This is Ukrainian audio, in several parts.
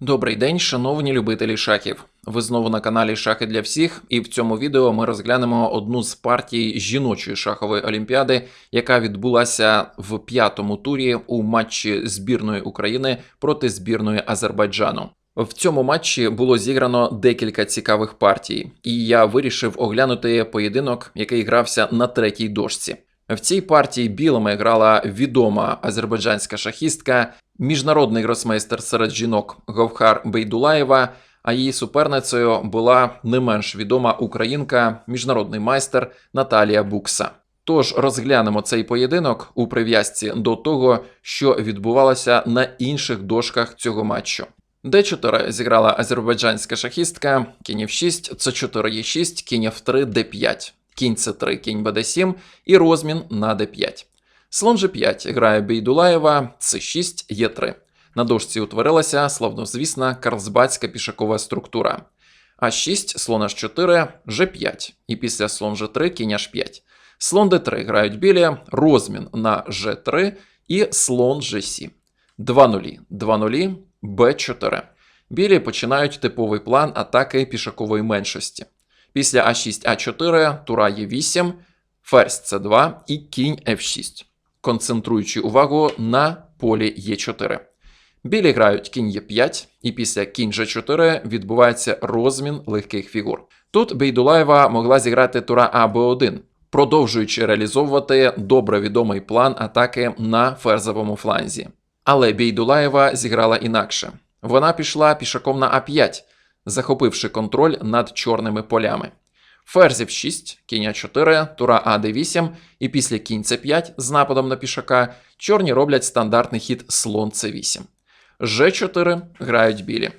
Добрий день, шановні любителі шахів. Ви знову на каналі Шахи для всіх, і в цьому відео ми розглянемо одну з партій жіночої шахової олімпіади, яка відбулася в п'ятому турі у матчі збірної України проти збірної Азербайджану. В цьому матчі було зіграно декілька цікавих партій, і я вирішив оглянути поєдинок, який грався на третій дошці. В цій партії білими грала відома азербайджанська шахістка, міжнародний гросмейстер серед жінок Говхар Бейдулаєва, а її суперницею була не менш відома українка, міжнародний майстер Наталія Букса. Тож розглянемо цей поєдинок у прив'язці до того, що відбувалося на інших дошках цього матчу. Д4 зіграла азербайджанська шахістка, кінь F6, С4 Е6, кінь F3, Д5, кінь С3, кінь БД7 і розмін на Д5. Слон G5 грає Бейдулаєва, С6, Е3. На дошці утворилася славнозвісна карлсбадська пішакова структура. А6, слон H4, G5. І після слон G3, кінь H5. Слон D3 грають білі, розмін на G3 і слон G7. 2-0, 2-0, Б4. Білі починають типовий план атаки пішакової меншості. Після А6, А4, тура Е8, ферзь С2 і кінь F6, концентруючи увагу на полі Е4. Білі грають кінь Е5, і після кінь G4 відбувається розмін легких фігур. Тут Бейдулаєва могла зіграти тура А Б1, продовжуючи реалізовувати добре відомий план атаки на ферзовому фланзі. Але Бейдулаєва зіграла інакше. Вона пішла пішаком на А5, захопивши контроль над чорними полями. Ферзь F6, кінь А4, тура А Д8, і після кінь С5 з нападом на пішака чорні роблять стандартний хід слон С8. Ж4 грають білі.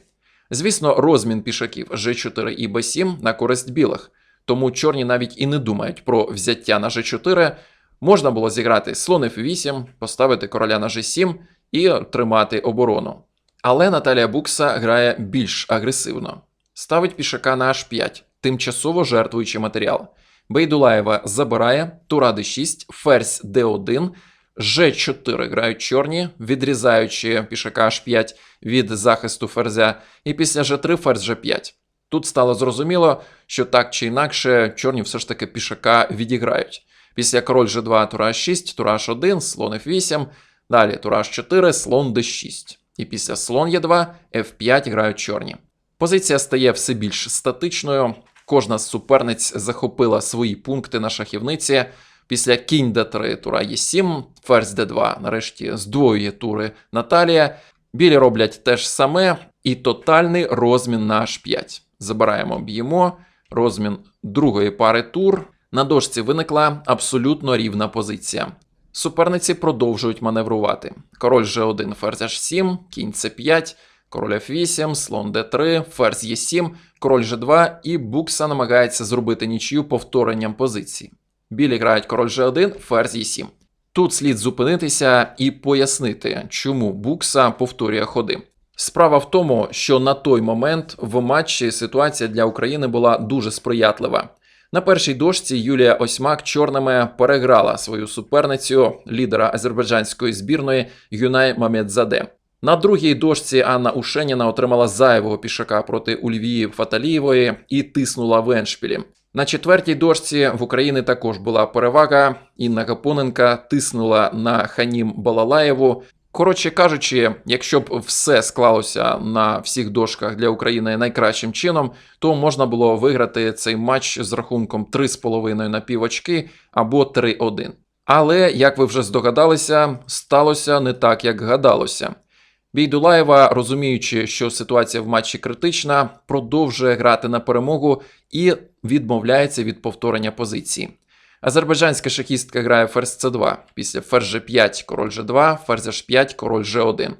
Звісно, розмін пішаків Ж4 і Б7 на користь білих, тому чорні навіть і не думають про взяття на Ж4. Можна було зіграти слон F8, поставити короля на G7 і тримати оборону. Але Наталія Букса грає більш агресивно. Ставить пішака на H5, тимчасово жертвуючи матеріал. Бейдулаєва забирає, тура d6, ферзь d1, G4 грають чорні, відрізаючи пішака H5 від захисту ферзя, і після G3 ферзь G5. Тут стало зрозуміло, що так чи інакше чорні все ж таки пішака відіграють. Після король G2, тура H6, тура H1, слон F8, далі тура H4, слон D6. І після слон Е2, F5 грають чорні. Позиція стає все більш статичною. Кожна з суперниць захопила свої пункти на шахівниці. Після кінь d3, тура Е7, ферзь d2, нарешті здвоює тури Наталія. Білі роблять те ж саме і тотальний розмін на H5. Забираємо, б'ємо, розмін другої пари тур. На дошці виникла абсолютно рівна позиція. Суперниці продовжують маневрувати. Король G1, ферзь H7, кінь C5, король F8, слон D3, ферзь E7, король G2 і Букса намагається зробити нічию повторенням позиції. Білі грають король G1, ферзь E7. Тут слід зупинитися і пояснити, чому Букса повторює ходи. Справа в тому, що на той момент в матчі ситуація для України була дуже сприятлива. На першій дошці Юлія Осьмак чорними переграла свою суперницю, лідера азербайджанської збірної Юнай Мамедзаде. На другій дошці Анна Ушеніна отримала зайвого пішака проти Ульвії Фаталієвої і тиснула в еншпілі. На четвертій дошці в Україні також була перевага. Інна Гапоненка тиснула на Ханім Балалаєву. Коротше кажучи, якщо б все склалося на всіх дошках для України найкращим чином, то можна було виграти цей матч з рахунком 3,5 на півочки або 3-1. Але, як ви вже здогадалися, сталося не так, як гадалося. Бійдулаєва, розуміючи, що ситуація в матчі критична, продовжує грати на перемогу і відмовляється від повторення позиції. Азербайджанська шахістка грає ферзь С2, після ферзь G5, король G2, ферзь H5, король G1.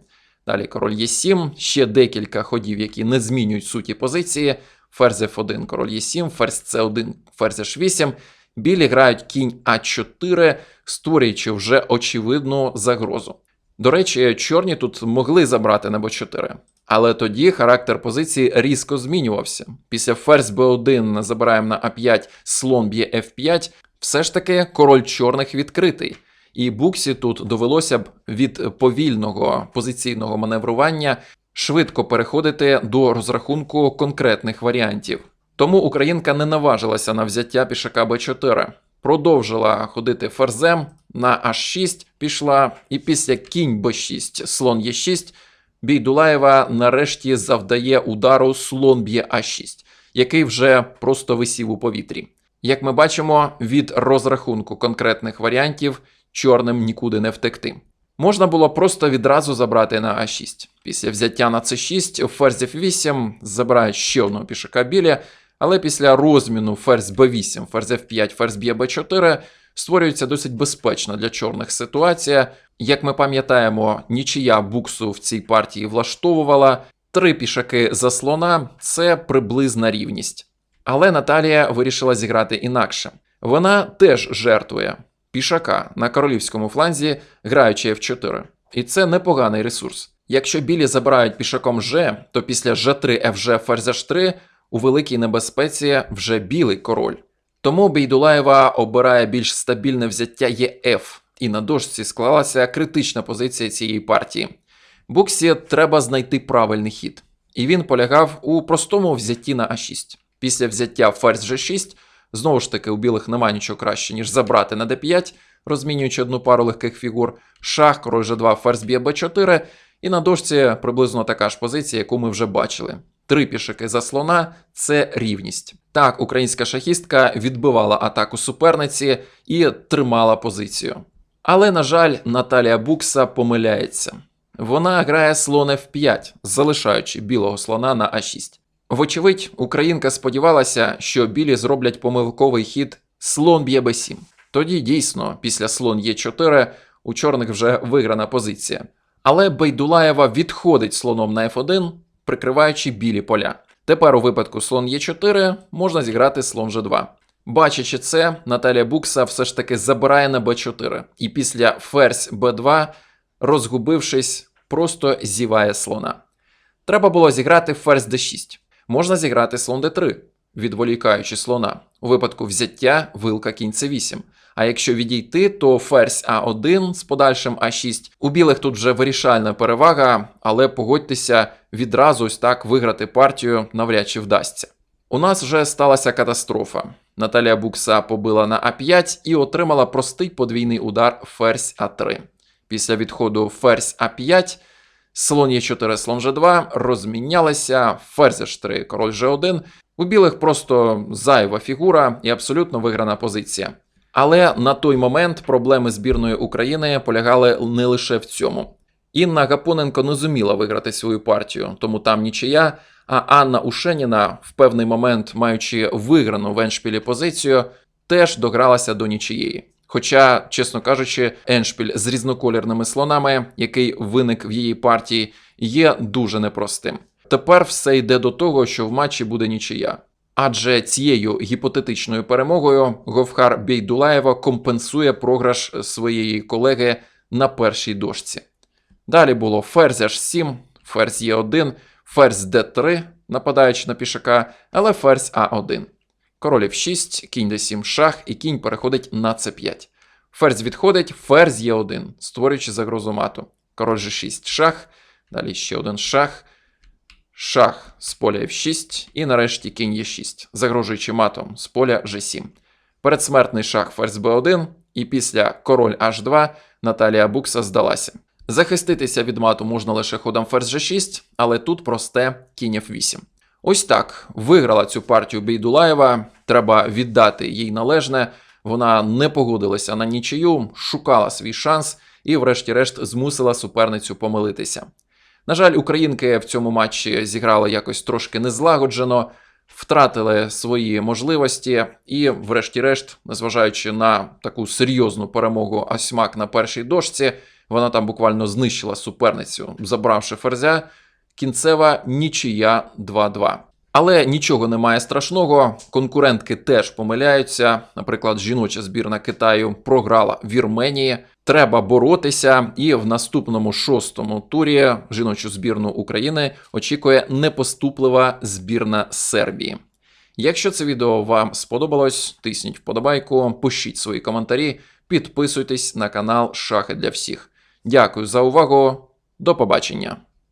Далі король Е7, ще декілька ходів, які не змінюють суті позиції. Ферзь F1, король Е7, ферзь С1, ферзь H8. Білі грають кінь А4, створюючи вже очевидну загрозу. До речі, чорні тут могли забрати на Б4. Але тоді характер позиції різко змінювався. Після ферзь Б1 забираємо на А5, слон б'є F5, все ж таки король чорних відкритий. І Буксі тут довелося б від повільного позиційного маневрування швидко переходити до розрахунку конкретних варіантів. Тому українка не наважилася на взяття пішака Б4. Продовжила ходити ферзем, на H6 пішла, і після кінь Б6, слон Е6, Бійдулаєва нарешті завдає удару слон б'є А6, який вже просто висів у повітрі. Як ми бачимо, від розрахунку конкретних варіантів чорним нікуди не втекти. Можна було просто відразу забрати на А6. Після взяття на С6 ферзь F8 забирає ще одного пішака білі, але після розміну ферзь Б8, ферзь F5, ферзь б'є Б4 створюється досить безпечна для чорних ситуація. Як ми пам'ятаємо, нічия буксу в цій партії влаштовувала. Три пішаки за слона це приблизна рівність. Але Наталія вирішила зіграти інакше. Вона теж жертвує пішака на королівському фланзі, граючи F4. І це непоганий ресурс. Якщо білі забирають пішаком G, то після G3 FG ферзь H3 у великій небезпеці вже білий король. Тому Бейдулаєва обирає більш стабільне взяття ЄФ, і на дошці склалася критична позиція цієї партії. Буксі треба знайти правильний хід, і він полягав у простому взятті на А6. Після взяття ферзь G6, знову ж таки, у білих немає нічого краще, ніж забрати на D5, розмінюючи одну пару легких фігур, шах, король G2, ферзь б'є B4, і на дошці приблизно така ж позиція, яку ми вже бачили. Три пішаки за слона це рівність. Так, українська шахістка відбивала атаку суперниці і тримала позицію. Але, на жаль, Наталія Букса помиляється. Вона грає слон F5, залишаючи білого слона на А6. Вочевидь, українка сподівалася, що білі зроблять помилковий хід слон б'є Б7. Тоді дійсно, після слон Е4 у чорних вже виграна позиція. Але Бейдулаєва відходить слоном на F1, прикриваючи білі поля. Тепер у випадку слон Е4 можна зіграти слон G2. Бачачи це, Наталія Букса все ж таки забирає на Б4, і після ферзь Б2, розгубившись, просто зіває слона. Треба було зіграти ферзь d6. Можна зіграти слон d3, відволікаючи слона. У випадку взяття вилка кінь c8. А якщо відійти, то ферзь А1 з подальшим А6. У білих тут вже вирішальна перевага, але погодьтеся, відразу ось так виграти партію навряд чи вдасться. У нас вже сталася катастрофа. Наталія Букса побила на А5 і отримала простий подвійний удар ферзь А3. Після відходу ферзь А5, слон Е4, слон Ж2 розмінялися, ферзь H3, король Ж1. У білих просто зайва фігура і абсолютно виграна позиція. Але на той момент проблеми збірної України полягали не лише в цьому. Інна Гапоненко не зуміла виграти свою партію, тому там нічия. А Анна Ушеніна, в певний момент, маючи виграну в Еншпілі позицію, теж догралася до нічиєї. Хоча, чесно кажучи, Еншпіль з різноколірними слонами, який виник в її партії, є дуже непростим. Тепер все йде до того, що в матчі буде нічия. Адже цією гіпотетичною перемогою Говхар Бейдулаєва компенсує програш своєї колеги на першій дошці. Далі було ферзь H7, ферзь Е1, ферзь d3, нападаючи на пішака, але ферзь А1. Король F6, кінь d7 шах, і кінь переходить на c5. Ферзь відходить, ферзь Е1, створюючи загрозу мату. Король G6 шах, далі ще один шах, шах з поля F6, і нарешті кінь Е6, загрожуючи матом з поля G7. Передсмертний шах ферзь b1, і після король H2 Наталія Букса здалася. Захиститися від мату можна лише ходом ферзь G6, але тут просте кінь F8. Ось так виграла цю партію Бейдулаєва. Треба віддати їй належне. Вона не погодилася на нічию, шукала свій шанс і, врешті-решт, змусила суперницю помилитися. На жаль, українки в цьому матчі зіграли якось трошки незлагоджено, втратили свої можливості, і, врешті-решт, незважаючи на таку серйозну перемогу Асьмак на першій дошці, вона там буквально знищила суперницю, забравши ферзя. Кінцева нічия 2-2. Але нічого немає страшного. Конкурентки теж помиляються. Наприклад, жіноча збірна Китаю програла в Вірменії. Треба боротися, і в наступному шостому турі жіночу збірну України очікує непоступлива збірна Сербії. Якщо це відео вам сподобалось, тисніть вподобайку, пишіть свої коментарі, підписуйтесь на канал Шахи для всіх. Дякую за увагу. До побачення.